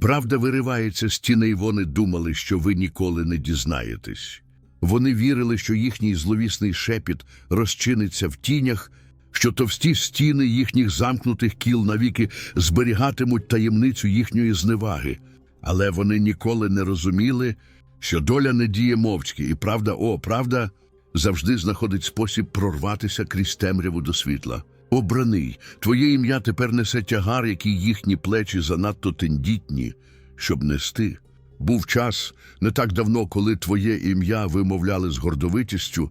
Правда виривається з тіней, вони думали, що ви ніколи не дізнаєтесь. Вони вірили, що їхній зловісний шепіт розчиниться в тінях, що товсті стіни їхніх замкнутих кіл навіки зберігатимуть таємницю їхньої зневаги. Але вони ніколи не розуміли, що доля не діє мовчки, і правда, о, правда, завжди знаходить спосіб прорватися крізь темряву до світла. Обраний, твоє ім'я тепер несе тягар, який їхні плечі занадто тендітні, щоб нести. Був час не так давно, коли твоє ім'я вимовляли з гордовитістю,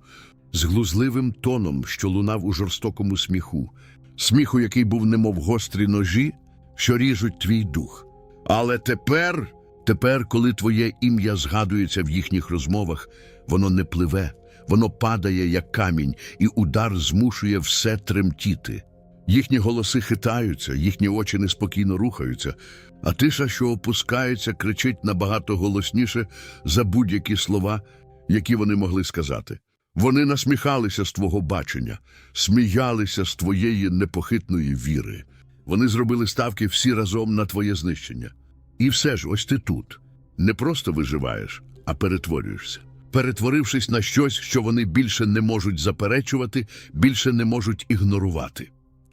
з глузливим тоном, що лунав у жорстокому сміху, сміху, який був немов гострі ножі, що ріжуть твій дух. Але тепер, тепер, коли твоє ім'я згадується в їхніх розмовах, воно не пливе, воно падає, як камінь, і удар змушує все тремтіти. Їхні голоси хитаються, їхні очі неспокійно рухаються, а тиша, що опускається, кричить набагато голосніше за будь-які слова, які вони могли сказати. Вони насміхалися з твого бачення, сміялися з твоєї непохитної віри. Вони зробили ставки всі разом на твоє знищення. І все ж, ось ти тут. Не просто виживаєш, а перетворюєшся. Перетворившись на щось, що вони більше не можуть заперечувати, більше не можуть ігнорувати.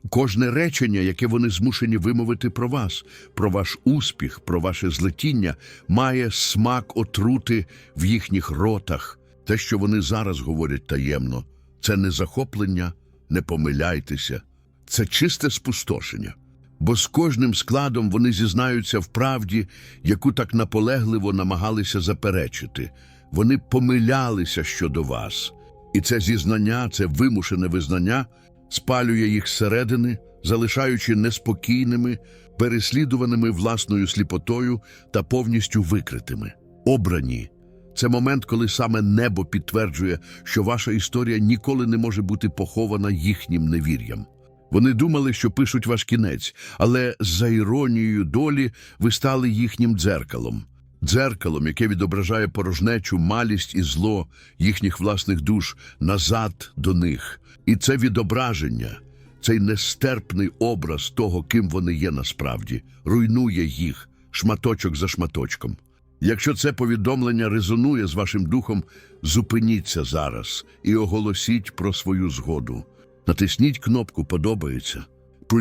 Кожне речення, яке вони змушені вимовити про вас, про ваш успіх, про ваше злетіння, має смак отрути в їхніх ротах. Те, що вони зараз говорять таємно, це не захоплення, не помиляйтеся, це чисте спустошення. Бо з кожним складом вони зізнаються в правді, яку так наполегливо намагалися заперечити. Вони помилялися щодо вас. І це зізнання, це вимушене визнання спалює їх зсередини, залишаючи неспокійними, переслідуваними власною сліпотою та повністю викритими. Обрані це момент, коли саме небо підтверджує, що ваша історія ніколи не може бути похована їхнім невір'ям. Вони думали, що пишуть ваш кінець, але за іронією долі ви стали їхнім дзеркалом. Дзеркалом, яке відображає порожнечу, малість і зло їхніх власних душ назад до них. І це відображення, цей нестерпний образ того, ким вони є насправді, руйнує їх шматочок за шматочком. Якщо це повідомлення резонує з вашим духом, зупиніться зараз і оголосіть про свою згоду. Натисніть кнопку Подобається.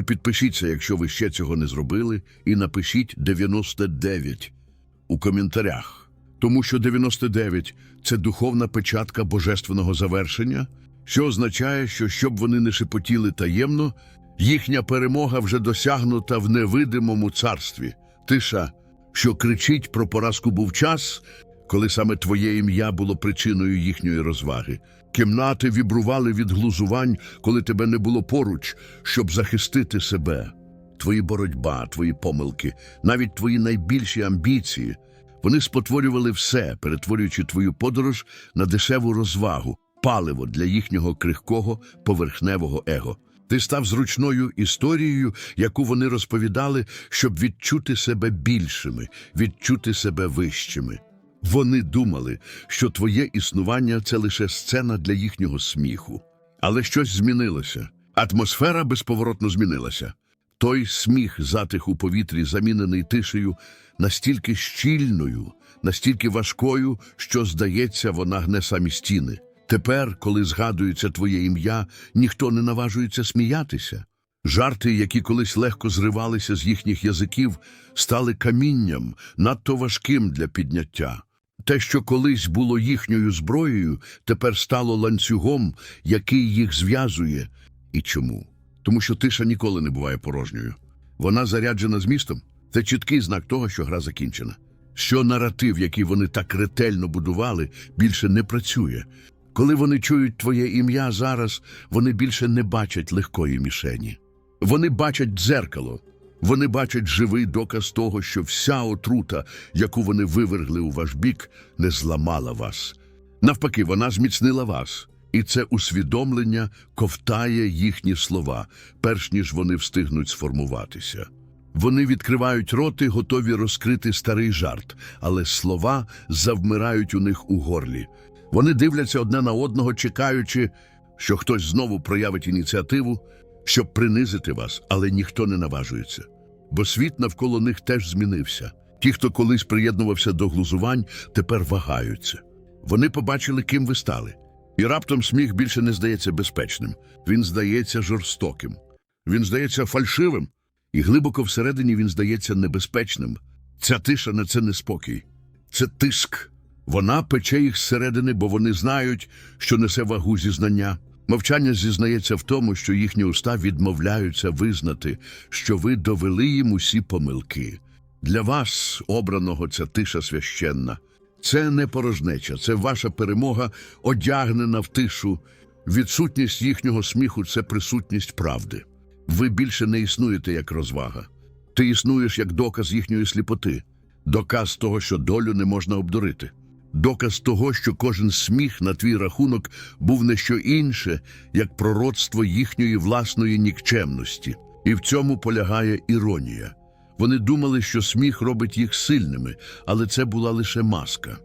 Підпишіться, якщо ви ще цього не зробили, і напишіть 99 у коментарях. Тому що 99 – це духовна печатка божественного завершення, що означає, що щоб вони не шепотіли таємно, їхня перемога вже досягнута в невидимому царстві. Тиша, що кричить про поразку був час, коли саме твоє ім'я було причиною їхньої розваги. Кімнати вібрували від глузувань, коли тебе не було поруч, щоб захистити себе. Твої боротьба, твої помилки, навіть твої найбільші амбіції. Вони спотворювали все, перетворюючи твою подорож на дешеву розвагу, паливо для їхнього крихкого поверхневого его. Ти став зручною історією, яку вони розповідали, щоб відчути себе більшими, відчути себе вищими. Вони думали, що твоє існування це лише сцена для їхнього сміху. Але щось змінилося. Атмосфера безповоротно змінилася. Той сміх затих у повітрі, замінений тишею, настільки щільною, настільки важкою, що, здається, вона гне самі стіни. Тепер, коли згадується твоє ім'я, ніхто не наважується сміятися. Жарти, які колись легко зривалися з їхніх язиків, стали камінням, надто важким для підняття. Те, що колись було їхньою зброєю, тепер стало ланцюгом, який їх зв'язує. І чому? Тому що тиша ніколи не буває порожньою. Вона заряджена змістом. Це чіткий знак того, що гра закінчена. Що наратив, який вони так ретельно будували, більше не працює. Коли вони чують твоє ім'я зараз, вони більше не бачать легкої мішені. Вони бачать дзеркало, вони бачать живий доказ того, що вся отрута, яку вони вивергли у ваш бік, не зламала вас. Навпаки, вона зміцнила вас. І це усвідомлення ковтає їхні слова, перш ніж вони встигнуть сформуватися. Вони відкривають роти, готові розкрити старий жарт, але слова завмирають у них у горлі. Вони дивляться одне на одного, чекаючи, що хтось знову проявить ініціативу, щоб принизити вас, але ніхто не наважується. Бо світ навколо них теж змінився. Ті, хто колись приєднувався до глузувань, тепер вагаються. Вони побачили, ким ви стали. І раптом сміх більше не здається безпечним. Він здається жорстоким. Він здається фальшивим. І глибоко всередині він здається небезпечним. Ця тиша не це не спокій. Це тиск. Вона пече їх зсередини, бо вони знають, що несе вагу зізнання. Мовчання зізнається в тому, що їхні уста відмовляються визнати, що ви довели їм усі помилки. Для вас, обраного, ця тиша священна. Це не порожнеча, це ваша перемога, одягнена в тишу. Відсутність їхнього сміху це присутність правди. Ви більше не існуєте як розвага. Ти існуєш як доказ їхньої сліпоти, доказ того, що долю не можна обдурити, доказ того, що кожен сміх на твій рахунок був не що інше, як пророцтво їхньої власної нікчемності. І в цьому полягає іронія. Вони думали, що сміх робить їх сильними, але це була лише маска.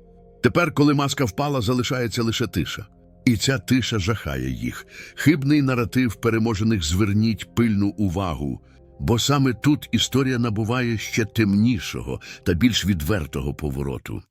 Тепер, коли маска впала, залишається лише тиша. І ця тиша жахає їх. Хибний наратив переможених зверніть пильну увагу, бо саме тут історія набуває ще темнішого та більш відвертого повороту.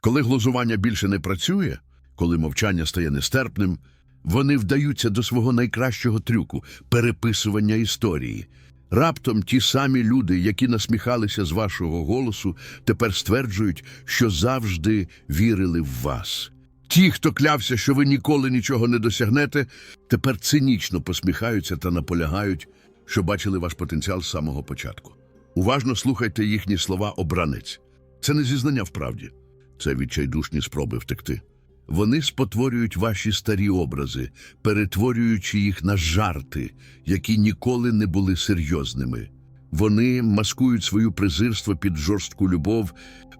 Коли глузування більше не працює, коли мовчання стає нестерпним, вони вдаються до свого найкращого трюку переписування історії. Раптом ті самі люди, які насміхалися з вашого голосу, тепер стверджують, що завжди вірили в вас. Ті, хто клявся, що ви ніколи нічого не досягнете, тепер цинічно посміхаються та наполягають, що бачили ваш потенціал з самого початку. Уважно слухайте їхні слова обранець. Це не зізнання в правді, це відчайдушні спроби втекти. Вони спотворюють ваші старі образи, перетворюючи їх на жарти, які ніколи не були серйозними. Вони маскують свою презирство під жорстку любов,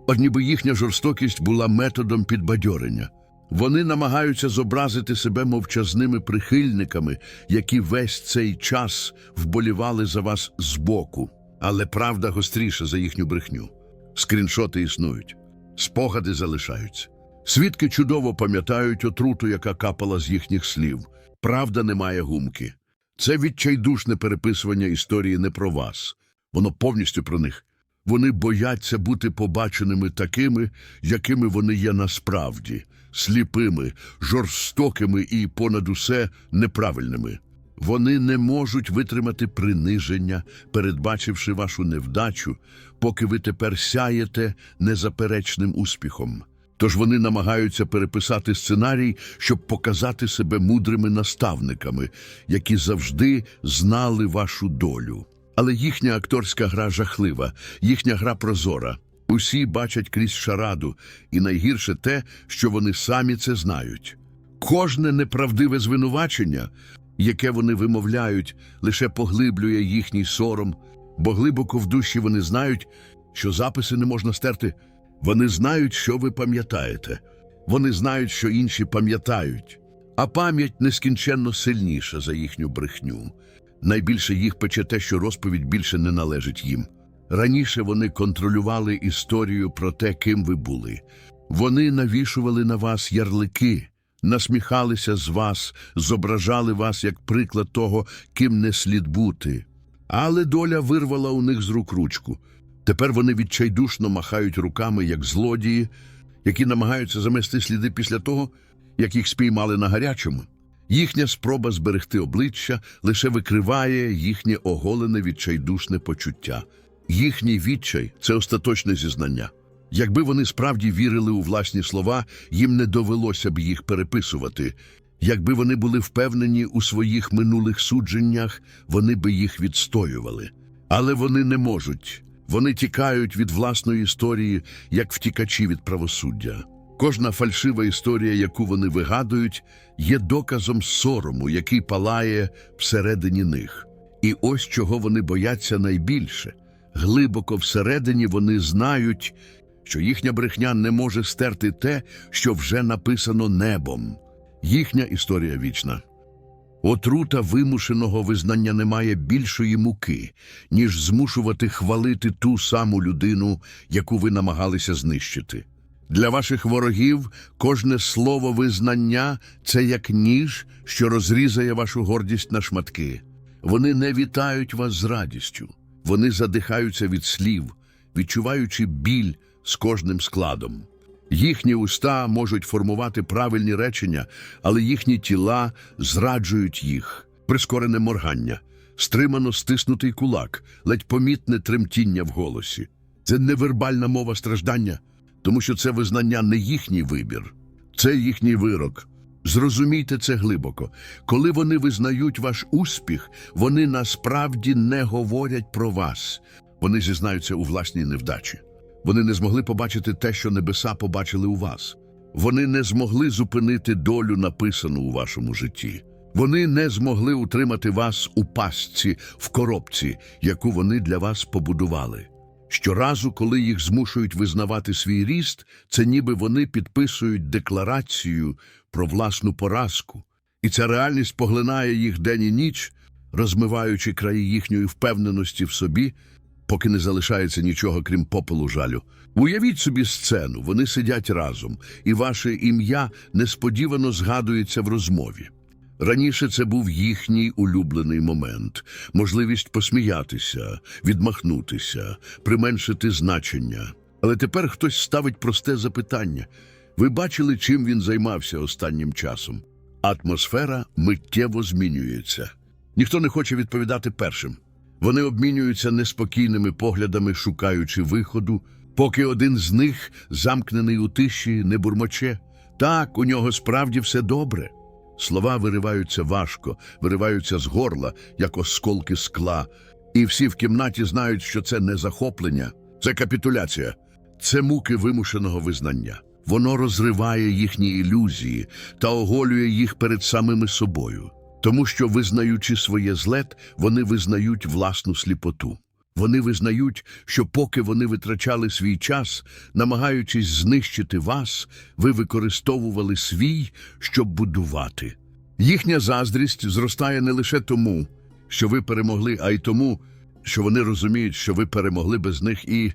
от ніби їхня жорстокість була методом підбадьорення. Вони намагаються зобразити себе мовчазними прихильниками, які весь цей час вболівали за вас збоку. Але правда гостріша за їхню брехню. Скріншоти існують, спогади залишаються. Свідки чудово пам'ятають отруту, яка капала з їхніх слів. Правда не має гумки. Це відчайдушне переписування історії не про вас. Воно повністю про них. Вони бояться бути побаченими такими, якими вони є насправді, сліпими, жорстокими і, понад усе, неправильними. Вони не можуть витримати приниження, передбачивши вашу невдачу, поки ви тепер сяєте незаперечним успіхом. Тож вони намагаються переписати сценарій, щоб показати себе мудрими наставниками, які завжди знали вашу долю. Але їхня акторська гра жахлива, їхня гра прозора. Усі бачать крізь шараду, і найгірше те, що вони самі це знають. Кожне неправдиве звинувачення, яке вони вимовляють, лише поглиблює їхній сором, бо глибоко в душі вони знають, що записи не можна стерти. Вони знають, що ви пам'ятаєте. Вони знають, що інші пам'ятають. А пам'ять нескінченно сильніша за їхню брехню. Найбільше їх пече те, що розповідь більше не належить їм. Раніше вони контролювали історію про те, ким ви були. Вони навішували на вас ярлики, насміхалися з вас, зображали вас як приклад того, ким не слід бути. Але доля вирвала у них з рук ручку. Тепер вони відчайдушно махають руками, як злодії, які намагаються замести сліди після того, як їх спіймали на гарячому. Їхня спроба зберегти обличчя лише викриває їхнє оголене відчайдушне почуття. Їхній відчай це остаточне зізнання. Якби вони справді вірили у власні слова, їм не довелося б їх переписувати. Якби вони були впевнені у своїх минулих судженнях, вони би їх відстоювали. Але вони не можуть. Вони тікають від власної історії, як втікачі від правосуддя. Кожна фальшива історія, яку вони вигадують, є доказом сорому, який палає всередині них. І ось чого вони бояться найбільше. Глибоко всередині вони знають, що їхня брехня не може стерти те, що вже написано небом. Їхня історія вічна. Отрута вимушеного визнання не має більшої муки, ніж змушувати хвалити ту саму людину, яку ви намагалися знищити. Для ваших ворогів кожне слово визнання це як ніж, що розрізає вашу гордість на шматки. Вони не вітають вас з радістю, вони задихаються від слів, відчуваючи біль з кожним складом. Їхні уста можуть формувати правильні речення, але їхні тіла зраджують їх. Прискорене моргання, стримано стиснутий кулак, ледь помітне тремтіння в голосі. Це невербальна мова страждання, тому що це визнання не їхній вибір, це їхній вирок. Зрозумійте це глибоко. Коли вони визнають ваш успіх, вони насправді не говорять про вас. Вони зізнаються у власній невдачі. Вони не змогли побачити те, що небеса побачили у вас. Вони не змогли зупинити долю, написану у вашому житті. Вони не змогли утримати вас у пастці, в коробці, яку вони для вас побудували. Щоразу, коли їх змушують визнавати свій ріст, це ніби вони підписують декларацію про власну поразку. І ця реальність поглинає їх день і ніч, розмиваючи краї їхньої впевненості в собі, поки не залишається нічого, крім попелу жалю. Уявіть собі сцену, вони сидять разом, і ваше ім'я несподівано згадується в розмові. Раніше це був їхній улюблений момент, можливість посміятися, відмахнутися, применшити значення. Але тепер хтось ставить просте запитання. Ви бачили, чим він займався останнім часом? Атмосфера миттєво змінюється. Ніхто не хоче відповідати першим. Вони обмінюються неспокійними поглядами, шукаючи виходу, поки один з них, замкнений у тиші, не бурмоче. Так, у нього справді все добре. Слова вириваються важко, вириваються з горла, як осколки скла, і всі в кімнаті знають, що це не захоплення, це капітуляція, це муки вимушеного визнання. Воно розриває їхні ілюзії та оголює їх перед самими собою. Тому що, визнаючи своє злет, вони визнають власну сліпоту. Вони визнають, що поки вони витрачали свій час, намагаючись знищити вас, ви використовували свій, щоб будувати. Їхня заздрість зростає не лише тому, що ви перемогли, а й тому, що вони розуміють, що ви перемогли без них і,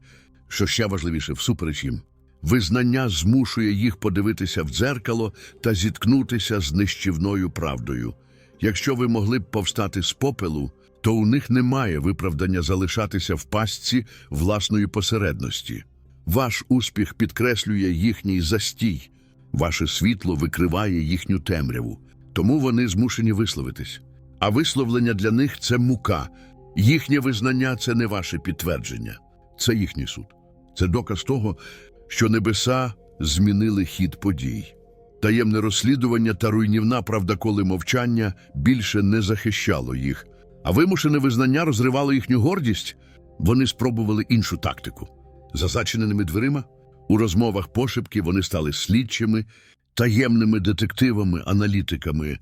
що ще важливіше, всупереч їм. Визнання змушує їх подивитися в дзеркало та зіткнутися з нищівною правдою. Якщо ви могли б повстати з попелу, то у них немає виправдання залишатися в пастці власної посередності. Ваш успіх підкреслює їхній застій, ваше світло викриває їхню темряву, тому вони змушені висловитись. А висловлення для них це мука. Їхнє визнання це не ваше підтвердження, це їхній суд. Це доказ того, що небеса змінили хід подій. Таємне розслідування та руйнівна правда коли мовчання більше не захищало їх, а вимушене визнання розривало їхню гордість. Вони спробували іншу тактику. За зачиненими дверима, у розмовах пошепки вони стали слідчими, таємними детективами, аналітиками,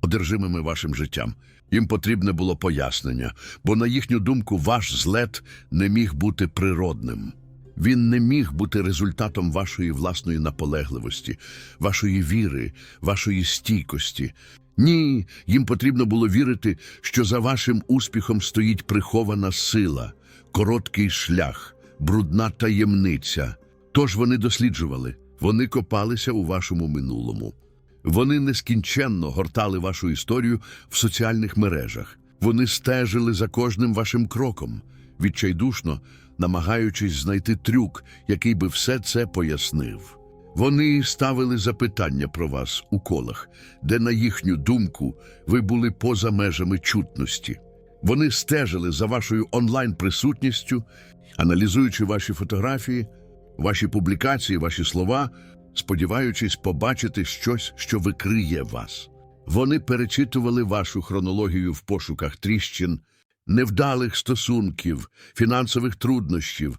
одержимими вашим життям. Їм потрібне було пояснення, бо, на їхню думку, ваш злет не міг бути природним. Він не міг бути результатом вашої власної наполегливості, вашої віри, вашої стійкості. Ні, їм потрібно було вірити, що за вашим успіхом стоїть прихована сила, короткий шлях, брудна таємниця. Тож вони досліджували, вони копалися у вашому минулому. Вони нескінченно гортали вашу історію в соціальних мережах. Вони стежили за кожним вашим кроком, відчайдушно намагаючись знайти трюк, який би все це пояснив. Вони ставили запитання про вас у колах, де, на їхню думку, ви були поза межами чутності. Вони стежили за вашою онлайн-присутністю, аналізуючи ваші фотографії, ваші публікації, ваші слова, сподіваючись побачити щось, що викриє вас. Вони перечитували вашу хронологію в пошуках тріщин, невдалих стосунків, фінансових труднощів,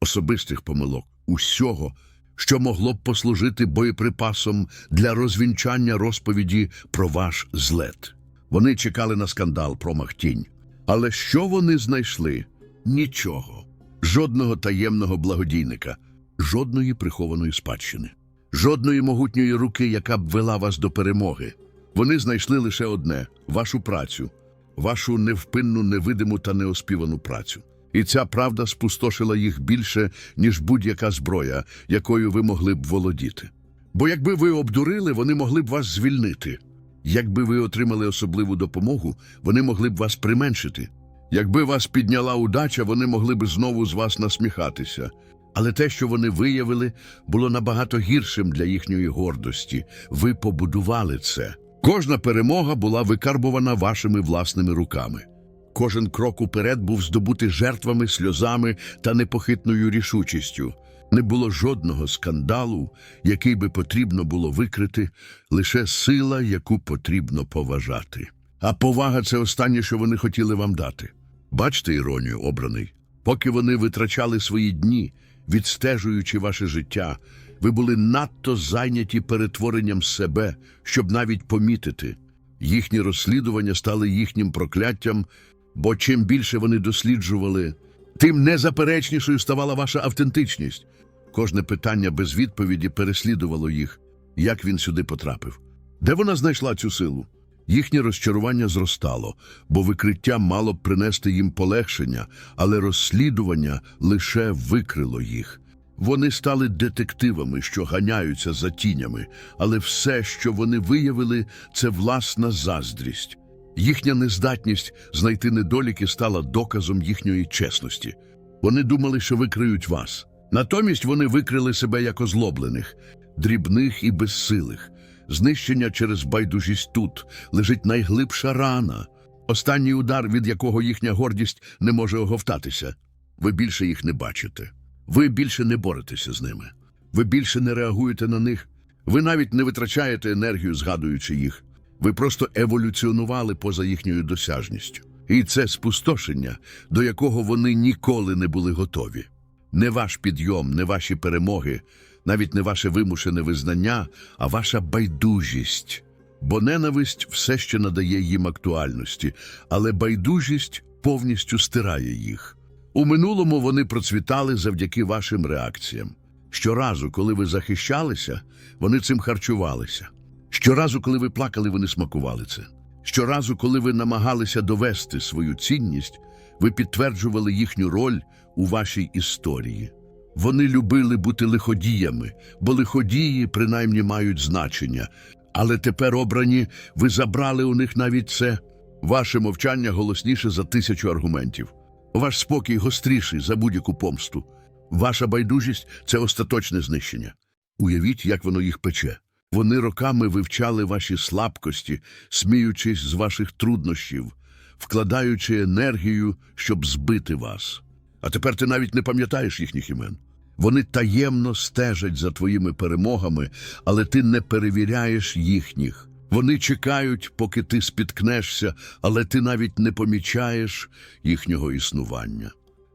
особистих помилок, усього, що могло б послужити боєприпасом для розвінчання розповіді про ваш злет. Вони чекали на скандал, промах тінь. Але що вони знайшли? Нічого. Жодного таємного благодійника, жодної прихованої спадщини, жодної могутньої руки, яка б вела вас до перемоги. Вони знайшли лише одне вашу працю, вашу невпинну, невидиму та неоспівану працю. І ця правда спустошила їх більше, ніж будь-яка зброя, якою ви могли б володіти. Бо якби ви обдурили, вони могли б вас звільнити. Якби ви отримали особливу допомогу, вони могли б вас применшити. Якби вас підняла удача, вони могли б знову з вас насміхатися. Але те, що вони виявили, було набагато гіршим для їхньої гордості. Ви побудували це. Кожна перемога була викарбувана вашими власними руками. Кожен крок уперед був здобутий жертвами, сльозами та непохитною рішучістю. Не було жодного скандалу, який би потрібно було викрити, лише сила, яку потрібно поважати. А повага це останнє, що вони хотіли вам дати. Бачите іронію, обраний? Поки вони витрачали свої дні, відстежуючи ваше життя, ви були надто зайняті перетворенням себе, щоб навіть помітити. Їхні розслідування стали їхнім прокляттям, бо чим більше вони досліджували, тим незаперечнішою ставала ваша автентичність. Кожне питання без відповіді переслідувало їх. Як він сюди потрапив? Де вона знайшла цю силу? Їхнє розчарування зростало, бо викриття мало б принести їм полегшення, але розслідування лише викрило їх. Вони стали детективами, що ганяються за тінями, але все, що вони виявили, це власна заздрість. Їхня нездатність знайти недоліки стала доказом їхньої чесності. Вони думали, що викриють вас. Натомість вони викрили себе як озлоблених, дрібних і безсилих. Знищення через байдужість тут лежить найглибша рана, останній удар, від якого їхня гордість не може оговтатися. Ви більше їх не бачите. Ви більше не боретеся з ними. Ви більше не реагуєте на них. Ви навіть не витрачаєте енергію, згадуючи їх. Ви просто еволюціонували поза їхньою досяжністю. І це спустошення, до якого вони ніколи не були готові. Не ваш підйом, не ваші перемоги, навіть не ваше вимушене визнання, а ваша байдужість. Бо ненависть все ще надає їм актуальності, але байдужість повністю стирає їх. У минулому вони процвітали завдяки вашим реакціям. Щоразу, коли ви захищалися, вони цим харчувалися. Щоразу, коли ви плакали, вони смакували це. Щоразу, коли ви намагалися довести свою цінність, ви підтверджували їхню роль у вашій історії. Вони любили бути лиходіями, бо лиходії принаймні мають значення. Але тепер обрані, ви забрали у них навіть це. Ваше мовчання голосніше за тисячу аргументів. Ваш спокій гостріший за будь-яку помсту. Ваша байдужість це остаточне знищення. Уявіть, як воно їх пече. Вони роками вивчали ваші слабкості, сміючись з ваших труднощів, вкладаючи енергію, щоб збити вас. А тепер ти навіть не пам'ятаєш їхніх імен. Вони таємно стежать за твоїми перемогами, але ти не перевіряєш їхніх. Вони чекають, поки ти спіткнешся, але ти навіть не помічаєш їхнього існування.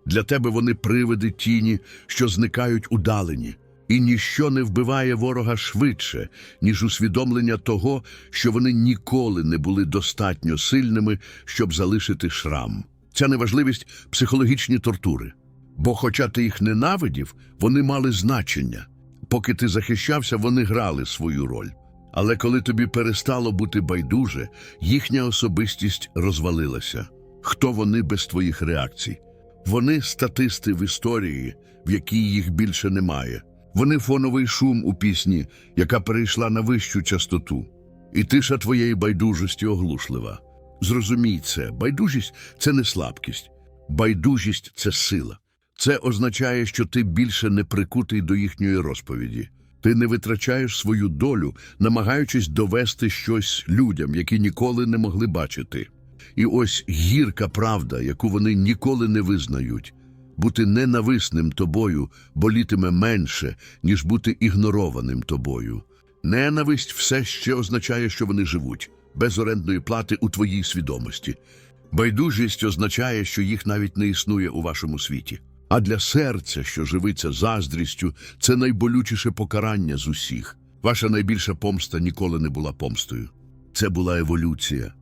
Для тебе вони привиди тіні, що зникають удалені, і ніщо не вбиває ворога швидше, ніж усвідомлення того, що вони ніколи не були достатньо сильними, щоб залишити шрам. Ця неважливість психологічні тортури. Бо, хоча ти їх ненавидів, вони мали значення. Поки ти захищався, вони грали свою роль. Але коли тобі перестало бути байдуже, їхня особистість розвалилася. Хто вони без твоїх реакцій? Вони статисти в історії, в якій їх більше немає. Вони фоновий шум у пісні, яка перейшла на вищу частоту. І тиша твоєї байдужості оглушлива. Зрозумій це, байдужість це не слабкість, байдужість це сила. Це означає, що ти більше не прикутий до їхньої розповіді. Ти не витрачаєш свою долю, намагаючись довести щось людям, які ніколи не могли бачити. І ось гірка правда, яку вони ніколи не визнають. Бути ненависним тобою болітиме менше, ніж бути ігнорованим тобою. Ненависть все ще означає, що вони живуть, без орендної плати у твоїй свідомості. Байдужість означає, що їх навіть не існує у вашому світі. А для серця, що живиться заздрістю, це найболючіше покарання з усіх. Ваша найбільша помста ніколи не була помстою. Це була еволюція.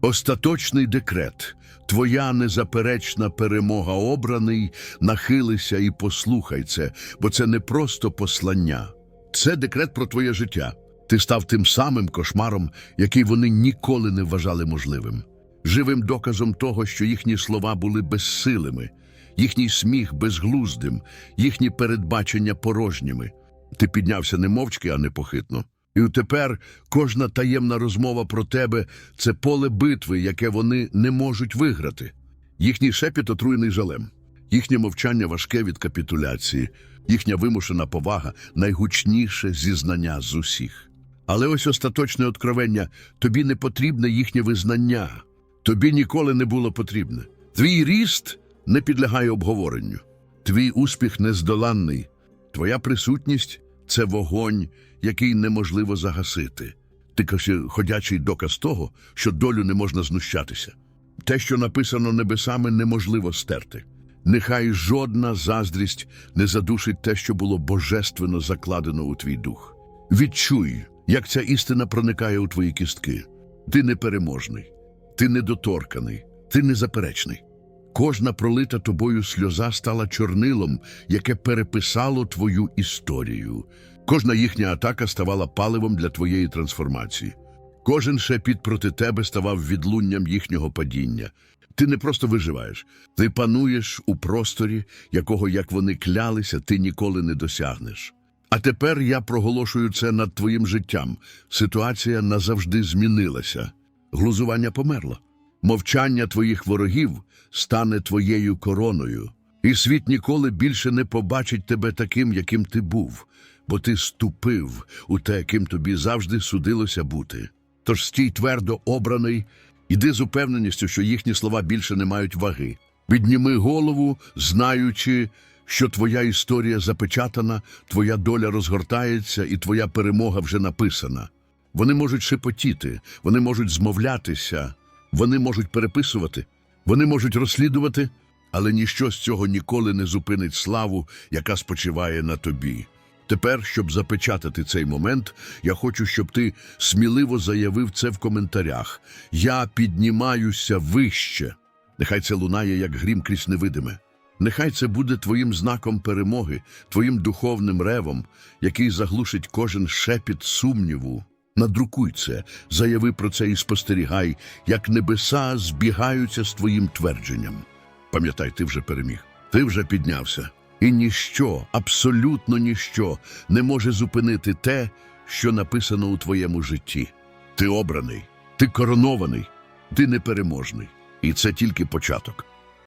Остаточний декрет, твоя незаперечна перемога обраний, нахилися і послухай це, бо це не просто послання. Це декрет про твоє життя. Ти став тим самим кошмаром, який вони ніколи не вважали можливим. Живим доказом того, що їхні слова були безсилими, їхній сміх безглуздим, їхні передбачення порожніми. Ти піднявся не мовчки, а непохитно. І тепер кожна таємна розмова про тебе це поле битви, яке вони не можуть виграти. Їхній шепіт отруєний жалем, їхнє мовчання важке від капітуляції, їхня вимушена повага найгучніше зізнання з усіх. Але ось остаточне откровення тобі не потрібне їхнє визнання, тобі ніколи не було потрібне. Твій ріст не підлягає обговоренню, твій успіх нездоланний, твоя присутність це вогонь, який неможливо загасити. Ти каже, ходячий доказ того, що долю не можна знущатися. Те, що написано небесами, неможливо стерти. Нехай жодна заздрість не задушить те, що було божественно закладено у твій дух. Відчуй, як ця істина проникає у твої кістки. Ти непереможний, ти недоторканий, ти незаперечний. Кожна пролита тобою сльоза стала чорнилом, яке переписало твою історію. Кожна їхня атака ставала паливом для твоєї трансформації. Кожен шепіт проти тебе ставав відлунням їхнього падіння. Ти не просто виживаєш, ти пануєш у просторі, якого, як вони клялися, ти ніколи не досягнеш. А тепер я проголошую це над твоїм життям. Ситуація назавжди змінилася. Глузування померло. Мовчання твоїх ворогів стане твоєю короною, і світ ніколи більше не побачить тебе таким, яким ти був, бо ти ступив у те, яким тобі завжди судилося бути. Тож стій твердо обраний, іди з упевненістю, що їхні слова більше не мають ваги. Підніми голову, знаючи, що твоя історія запечатана, твоя доля розгортається і твоя перемога вже написана. Вони можуть шепотіти, вони можуть змовлятися, вони можуть переписувати, вони можуть розслідувати, але ніщо з цього ніколи не зупинить славу, яка спочиває на тобі. Тепер, щоб запечатати цей момент, я хочу, щоб ти сміливо заявив це в коментарях. Я піднімаюся вище. Нехай це лунає, як грім крізь невидиме. Нехай це буде твоїм знаком перемоги, твоїм духовним ревом, який заглушить кожен шепіт сумніву. Надрукуй це, заяви про це і спостерігай, як небеса збігаються з твоїм твердженням. Пам'ятай, ти вже переміг, ти вже піднявся. І ніщо, абсолютно ніщо не може зупинити те, що написано у твоєму житті. Ти обраний, ти коронований, ти непереможний. І це тільки початок.